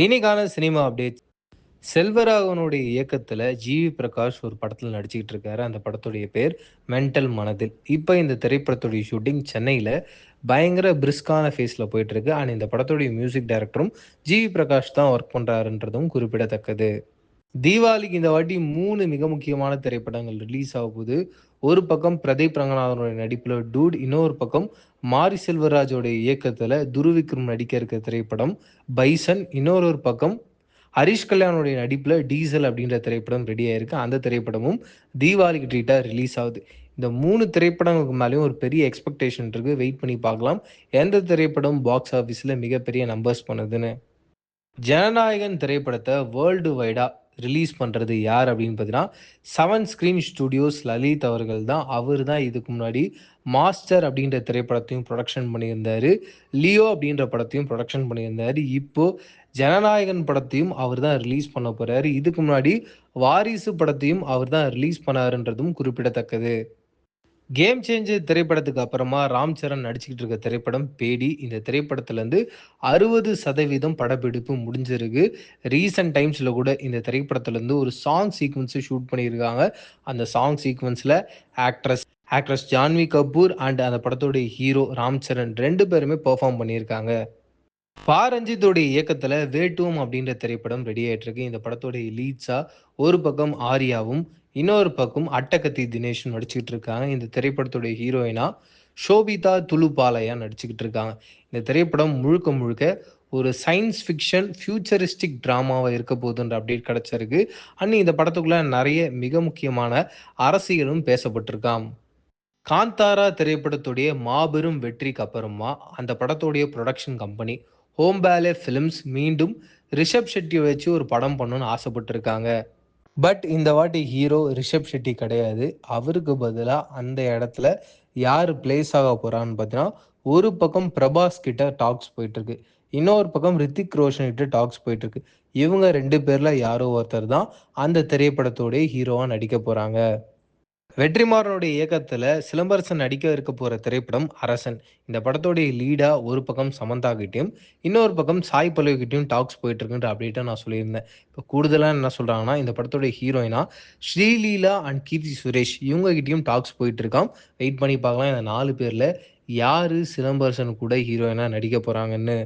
இன்னைக்கான cinema update செல்வராகவனுடைய இயக்கத்துல GV Prakash ஒரு படத்துல நடிச்சுக்கிட்டு இருக்காரு. அந்த படத்துடைய பேர் மென்டல் மனதில். இப்போ இந்த திரைப்படத்துடைய ஷூட்டிங் சென்னையில பயங்கர பிரிஸ்கான ஃபேஸில் போயிட்டு இருக்கு. அண்ட் இந்த படத்துடைய மியூசிக் டைரக்டரும் ஜிவி பிரகாஷ் தான் ஒர்க் பண்ணுறாருன்றதும் குறிப்பிடத்தக்கது. தீபாவளிக்கு இந்த வாட்டி மூணு மிக முக்கியமான திரைப்படங்கள் ரிலீஸ் ஆக போகுது. ஒரு பக்கம் பிரதீப் ரங்கநாதனுடைய நடிப்பில் டூட் இன்னொரு பக்கம் மாரி செல்வராஜோடைய இயக்கத்தில் துருவிக்ரம் நடிக்க இருக்க திரைப்படம் பைசன் இன்னொரு ஒரு பக்கம் ஹரிஷ் கல்யாணுடைய நடிப்பில் டீசல் அப்படின்ற திரைப்படம் ரெடி ஆயிருக்கு. அந்த திரைப்படமும் தீபாவளிக்கு ட்ரீட்டாக ரிலீஸ் ஆகுது. இந்த மூணு திரைப்படங்களுக்கு மேலேயும் ஒரு பெரிய எக்ஸ்பெக்டேஷன் இருக்குது வெயிட் பண்ணி பார்க்கலாம். எந்த திரைப்படம் பாக்ஸ் ஆஃபீஸில் மிகப்பெரிய நம்பர்ஸ் பண்ணுதுன்னு. ஜனநாயகன் திரைப்படத்தை வேர்ல்டு வைடா ரிலீஸ் பண்ணுறது யார் அப்படின்னு பார்த்தீங்கன்னா செவன் ஸ்க்ரீன் ஸ்டுடியோஸ் லலித் அவர்கள் தான். அவர் தான் இதுக்கு முன்னாடி மாஸ்டர் அப்படின்ற திரைப்படத்தையும் ப்ரொடக்ஷன் பண்ணியிருந்தார். லியோ அப்படின்ற படத்தையும் ப்ரொடக்ஷன் பண்ணியிருந்தார். இப்போ ஜனநாயகன் படத்தையும் அவர் தான் ரிலீஸ் பண்ண போகிறாரு இதுக்கு முன்னாடி வாரிசு படத்தையும் அவர் தான் ரிலீஸ் பண்ணாருன்றதும் குறிப்பிடத்தக்கது. கேம் சேஞ்சர் திரைப்படத்துக்கு அப்புறமா ராம் சரண் நடிச்சுக்கிட்டு இருக்க திரைப்படம் பேடி. இந்த திரைப்படத்துலேருந்து அறுபது சதவீதம் படப்பிடிப்பு முடிஞ்சிருக்கு. ரீசன்ட் டைம்ஸில் கூட இந்த திரைப்படத்துலேருந்து ஒரு சாங் சீக்வன்ஸு ஷூட் பண்ணியிருக்காங்க. அந்த song சீக்வன்ஸில் actress actress Janhvi Kapoor and அந்த படத்தோடைய ஹீரோ ராம் சரண் ரெண்டு பேருமே பெர்ஃபார்ம் பண்ணியிருக்காங்க. பா ரஞ்சித்தோடைய இயக்கத்துல வேட்டுவம் அப்படின்ற திரைப்படம் ரெடி ஆகிட்டு இருக்கு. இந்த படத்தோடைய லீட்ஸாக ஒரு பக்கம் ஆர்யாவும் இன்னொரு பக்கம் அட்டகத்தி தினேஷ் நடிச்சுக்கிட்டு இருக்காங்க. இந்த திரைப்படத்துடைய ஹீரோயினா ஷோபிதா துலுபாலையா நடிச்சுக்கிட்டு இருக்காங்க. இந்த திரைப்படம் முழுக்க முழுக்க ஒரு சயின்ஸ் ஃபிக்ஷன் ஃபியூச்சரிஸ்டிக் ட்ராமாவாக இருக்க போதுன்ற அப்டேட் கிடச்சிருக்கு. அண்ட் இந்த படத்துக்குள்ள நிறைய மிக முக்கியமான அரசியலும் பேசப்பட்டிருக்காம். காந்தாரா திரைப்படத்துடைய மாபெரும் வெற்றிக்கு அப்புறமா அந்த படத்துடைய ப்ரொடக்ஷன் கம்பெனி ஹோம்பேலே ஃபிலிம்ஸ் மீண்டும் ரிஷப் ஷெட்டியை வச்சு ஒரு படம் பண்ணணும்னு ஆசைப்பட்டிருக்காங்க. பட் இந்த வாட்டி ஹீரோ ரிஷப் ஷெட்டி கிடையாது. அவருக்கு பதிலாக அந்த இடத்துல யார் பிளேஸ் ஆக போகிறான்னு பார்த்தீங்கன்னா ஒரு பக்கம் பிரபாஸ் கிட்ட டாக்ஸ் போயிட்டுருக்கு. இன்னொரு பக்கம் ரித்திக் ரோஷன் கிட்ட டாக்ஸ் போயிட்டுருக்கு. இவங்க ரெண்டு பேரில் யாரோ ஒருத்தர் தான் அந்த திரைப்படத்தோடைய ஹீரோவாக நடிக்க போகிறாங்க வெற்றிமாறனுடைய இயக்கத்தில் சிலம்பரசன் நடிக்க இருக்க போகிற திரைப்படம் அரசன். இந்த படத்துடைய லீடாக ஒரு பக்கம் சமந்தா கிட்டேயும் இன்னொரு பக்கம் சாய் பல்லவி கிட்டேயும் டாக்ஸ் போயிட்டு இருக்குன்ற நான் சொல்லியிருந்தேன். இப்போ கூடுதலாக என்ன சொல்கிறாங்கன்னா இந்த படத்துடைய ஹீரோயினா ஸ்ரீலீலா அண்ட் கீர்த்தி சுரேஷ் இவங்க கிட்டேயும் டாக்ஸ் போயிட்டுருக்கான் வெயிட் பண்ணி பார்க்கலாம். இந்த நாலு பேரில் யார் சிலம்பரசன் கூட ஹீரோயினாக நடிக்க போகிறாங்கன்னு